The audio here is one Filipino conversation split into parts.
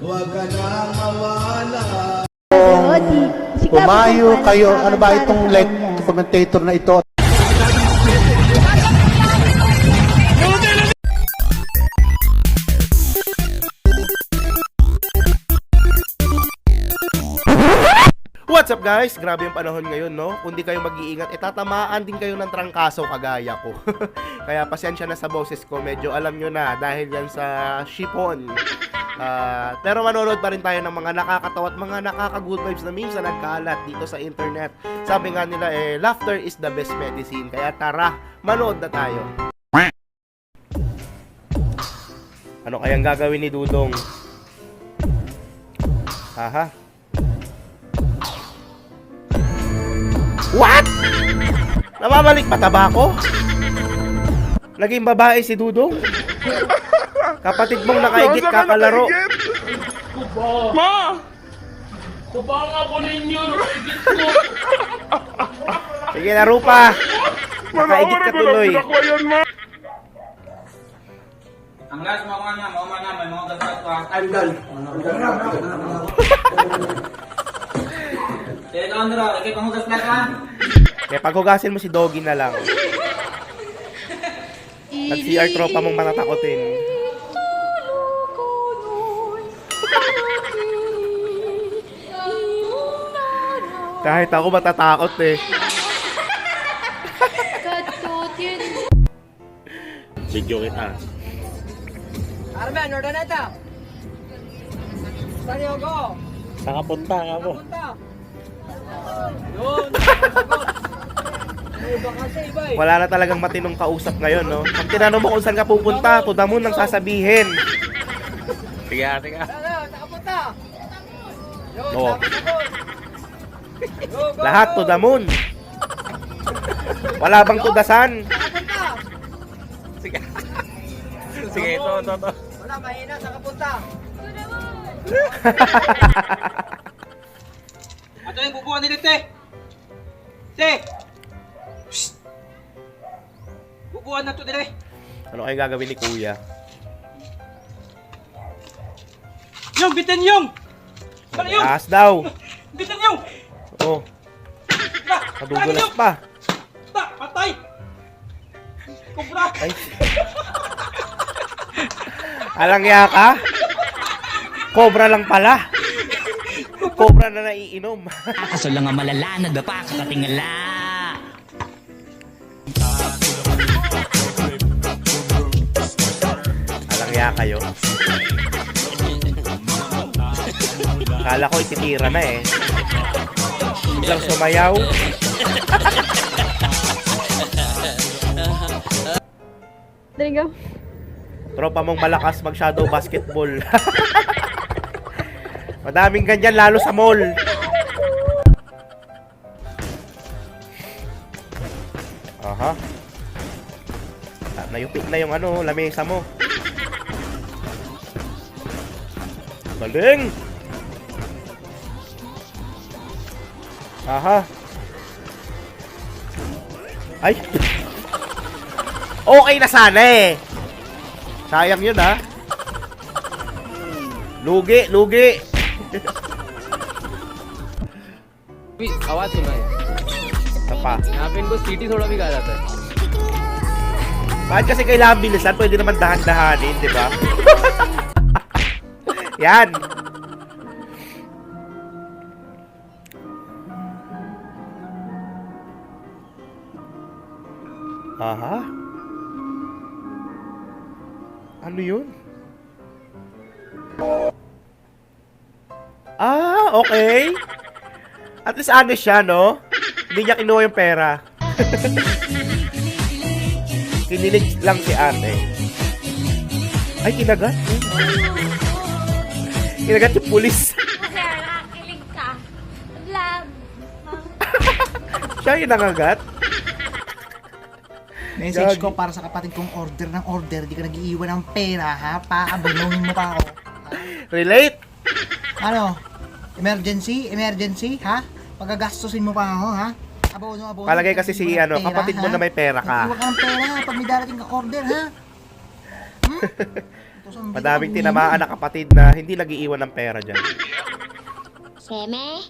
Huwag ka na mawala. Pumayo kayo. Ano ba itong like commentator na ito? What's up guys? Grabe yung panahon ngayon, no? Kung di kayo mag-iingat, itatamaan din kayo ng trangkaso kagaya ko. Kaya pasensya na sa boses ko, medyo alam nyo na dahil yan sa shipon. Ah, pero manonood pa rin tayo ng mga nakakatawa at mga nakaka-good vibes na na nagkalat dito sa internet. Sabi nga nila, eh, laughter is the best medicine. Kaya tara, manood na tayo. Ano kayang gagawin ni Dudong? Aha. What? Namamalik mataba ko? Naging babae si Dudong? Kapatid mong nakaigit kakalaro. Ma! Kubang ako ninyo, igit ko. Sige, laro pa. Nakaigit ka tuloy. Ang last mo nga nga, mo nga, may mga gasat pa. Eh, Andra, ikay panghugas na ka? Kaya paghugasin mo si Doggy na lang. Nag-CR tropa mong matatakotin. Kahit ako matatakot eh. Video kita. Arman, order na ito. Saan yung go? Saan ka punta nga po? Punta. Wala na talagang matinong kausap ngayon, no? Pag tinanong mo kung saan ka pupunta, to the moon ang sasabihin. Sige. Ano, sagot. Go, go, Lahat to the moon. Wala bang tudasan? Sige. Sige, ito, ito, ito. Wala, mahina, nakapunta. Ato yung bubuan nila, te. Te. Psst. Bubuan na to nila. Ano kayo gagawin ni Kuya? Yung, bitin yung. Ano yung? Taas daw. Bitin yung. Oh, Ta, kadugulas pa. Ta, patay. Kubra. Ay. Alang ya ka? Cobra lang pala. Cobra na naiinom. Kaso lang ang malala, nadapa ka katingala. Alang ya kayo. Kala ko ititira na eh. Biglang sumayaw. There you go. Tropa mong malakas mag shadow basketball. Madaming ganyan lalo sa mall. Aha. Ah, Nayupit na yung ano, lamesa mo. Galing! Aha. Ay! Okay na sana eh. Sayang yun ha. Lugi, lugi. भी आवाज़ सुना है Isa pa. यहाँ पे इनको सीटी थोड़ा भी कहा जाता है Bakit kasi kailangan bilisan? Pwede naman dahan-dahanin, di ba? Yan. Aha. Ano yun? Ah, okay. At least honest siya, no? Hindi niya kinuha yung pera. Kinilig lang si ate. Ay, kinagat. Kinagat yung pulis. Nakikilig ka. Love. Siya yung nangagat. Message Gagi. ko para sa kapatid kong order ng order. Di ka nag-iiwan ng pera, ha? Paabanuhin mo pa ako. Relate. Ano? Emergency? Emergency? Ha? Pagagastusin mo pa ako, ha? Abono, abono. Palagay kasi si, ano, pera, kapatid mo ha? na may pera ka. Nag-iwan ka ng pera? Pag may darating ka order, ha? Hmm? Madaming tinamaan na kapatid na hindi nag-iiwan ng pera dyan. Seme?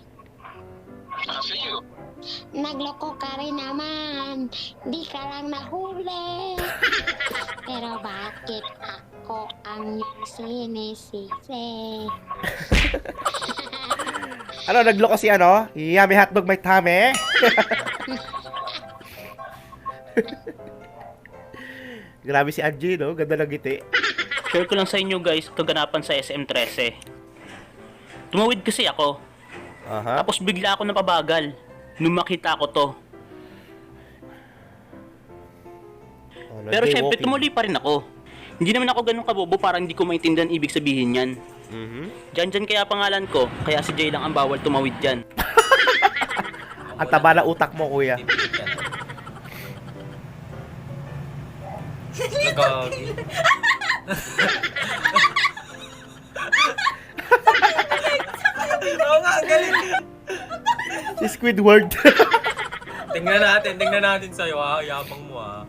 Nagloko ka rin naman. Di ka lang nahuli. Pero bakit ako ang iyong sinisisi? Ano, nagloko si ano? Yummy hotdog may tame? Grabe si Angie, no? Ganda ng ngiti. Share ko lang sa inyo guys, kaganapan sa SM13. Tumawid kasi ako, Aha. tapos bigla ako napabagal. Nung makita ko to. Oh, Pero syempre, tumuli pa rin ako. Hindi naman ako ganun kabobo para hindi ko maintindihan ibig sabihin yan. Mhm. Diyan dyan kaya pangalan ko, kaya si Jay lang ang bawal tumawid dyan. Ang taba na utak mo, kuya. Oo nga, ang galing. Si Squidward. Tingnan natin, tingnan natin sa'yo ha. Yabang mo ha.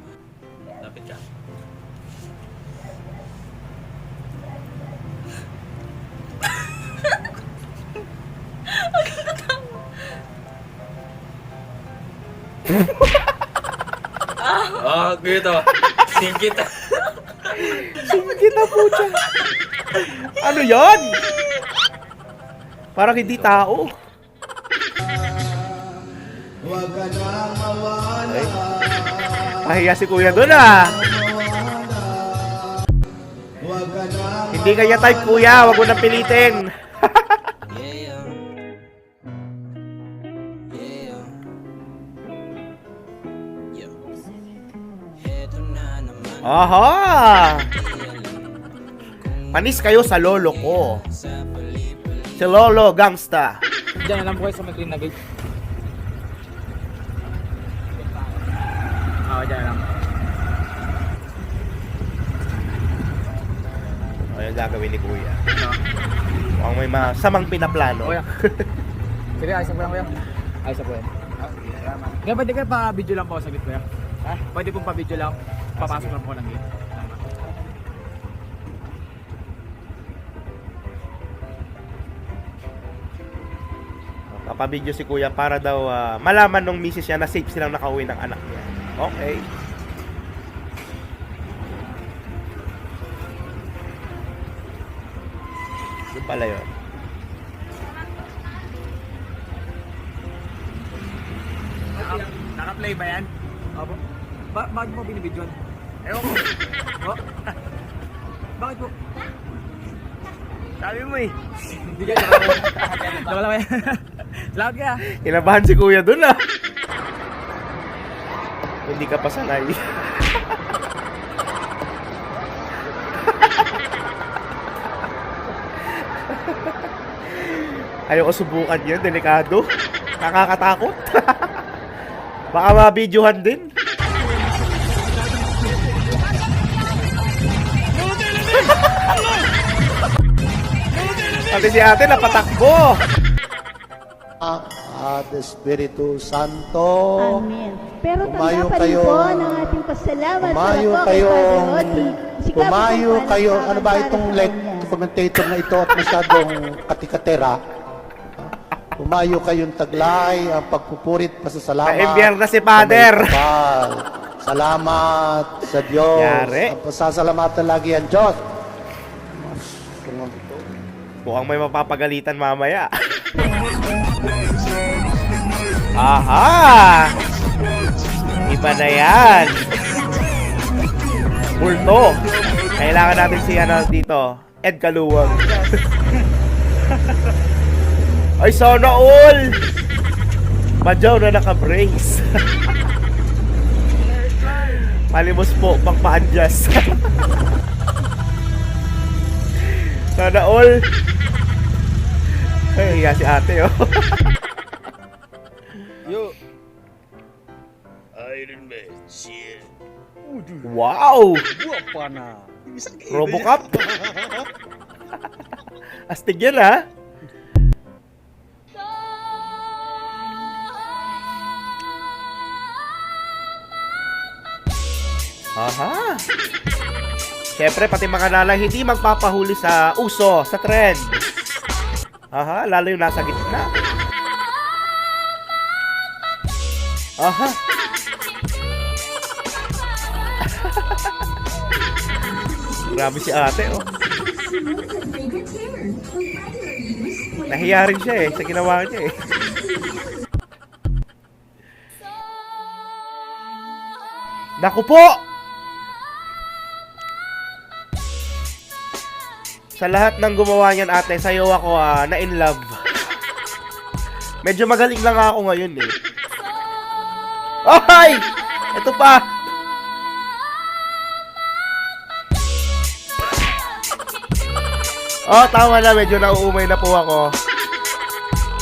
Ah, cute oh. Singkit. Kita po dyan. Ano yon? Parang hindi tao. Huwag ka na mawala. Pahiya si kuya doon ah. Na Hindi kanya type kuya, wag mo nang pilitin. Aha! Panis kayo sa lolo ko. Si Lolo Gangsta. Diyan po kayo sa may green na gate. Oo, diyan lang. Ano yung gagawin ni kuya? Mukhang may masamang pinaplano. Kuya. Sige, ayos po lang kuya. Ayos po yan. Kaya pwede kayo pa-video lang po sa gate kuya? Ha? Pwede pong pa-video lang. Papasok lang po ng gate. Papabidyo si kuya para daw ah, malaman nung misis niya na safe silang nakauwi ng anak niya. Okay. Yun pala yun. Naka-play ba yan? Opo. Ba bakit mo binibidyon? Ewan ko. Oh? bakit po? Sabi mo eh. Hindi ka lang yan. Salamat kaya. Kinabahan si kuya dun ah. Hindi ka pa sanay. Ayoko subukan yun, delikado. Nakakatakot. Baka mabidyohan din. Pati si ate napatakbo. at Espiritu Santo. Amen. Pero Pumayo tanda pa rin kayo. po ng ating pasalamat Pumayo para po kay kayo. Pumayo para kayo. Ano ba itong kanya. commentator na ito at masyadong katikatera? Pumayo kayong taglay ang pagpupurit pasasalamat. Na-enviar na si Father. Salamat sa Diyos. Yari. Ang pasasalamatan lagi ang Diyos. Mukhang may mapapagalitan mamaya. Aha! Iba na yan. Bulto. Kailangan natin si ano dito. Ed Kaluwag. Ay, sana all! Badyaw na naka-brace. Palimos po, pang pa-adjust. Sana all. Ay, hiya si ate, oh. Yo. Wow! Guwapa na. Robocop? Astig yan, ha? Aha! Siyempre, pati mga nanay hindi magpapahuli sa uso, sa trend. Aha, lalo yung nasa gitna. Aha. Grabe si ate, oh. Nahiya rin siya eh, sa ginawa niya eh. Naku po! Sa lahat ng gumawa niyan ate, sa'yo ako ah, na in love. Medyo magaling lang ako ngayon eh. Ay! Ito pa! Oh, tama na. Medyo nauumay na po ako.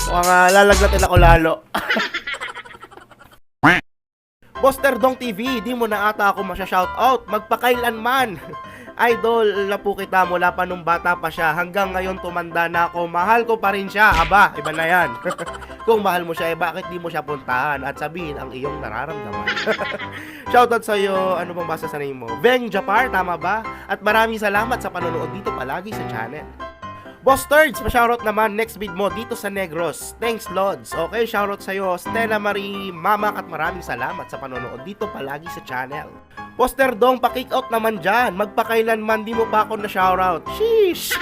Mukhang uh, lalagnatin ako lalo. Boster Dong TV, di mo na ata ako masya-shoutout. Magpakailanman. Idol na po kita mula pa nung bata pa siya. Hanggang ngayon tumanda na ako. Mahal ko pa rin siya. Aba, iba na yan. Kung mahal mo siya, eh bakit di mo siya puntahan at sabihin ang iyong nararamdaman? Shoutout sa iyo, ano bang basa sa name mo? Veng Japar, tama ba? At maraming salamat sa panonood dito palagi sa channel. Boss Turds, pa-shoutout naman next vid mo dito sa Negros. Thanks, Lods. Okay, shoutout sa iyo, Stella Marie Mamak at maraming salamat sa panonood dito palagi sa channel. Poster Dong, pa-kick out naman dyan. Magpakailanman di mo pa ako na shoutout. Sheesh!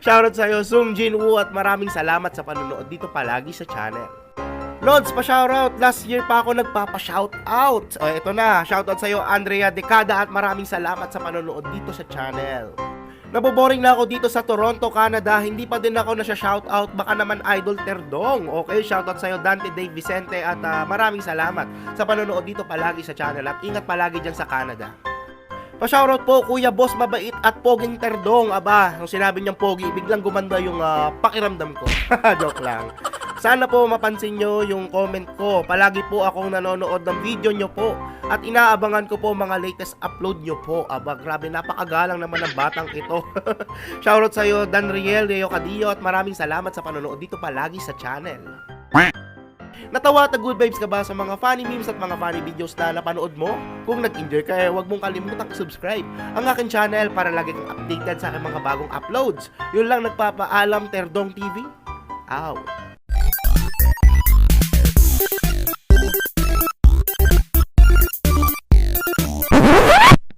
shoutout sa iyo, Sung Jin Woo at maraming salamat sa panonood dito palagi sa channel. Lods, pa-shoutout. Last year pa ako nagpapa-shoutout. O, eto na. Shoutout sa iyo, Andrea Decada at maraming salamat sa panonood dito sa channel. Naboboring na ako dito sa Toronto, Canada. Hindi pa din ako na siya shoutout. Baka naman Idol Terdong. Okay, shoutout sa iyo Dante Dave Vicente at ah, maraming salamat sa panonood dito palagi sa channel at ingat palagi dyan sa Canada. Pa-shoutout po Kuya Boss Mabait at Poging Terdong. Aba, nung sinabi niyang Pogi, biglang gumanda yung ah, pakiramdam ko. Joke lang. Sana po mapansin nyo yung comment ko. Palagi po akong nanonood ng video nyo po. At inaabangan ko po mga latest upload nyo po. Aba, grabe, napakagalang naman ng batang ito. Shoutout sa iyo, Danriel Leo Cadillo at maraming salamat sa panonood dito palagi sa channel. Natawa at good vibes ka ba sa mga funny memes at mga funny videos na napanood mo? Kung nag-enjoy ka, eh, huwag mong kalimutang subscribe ang aking channel para lagi kang updated sa aking mga bagong uploads. Yun lang nagpapaalam, Terdong TV. Out.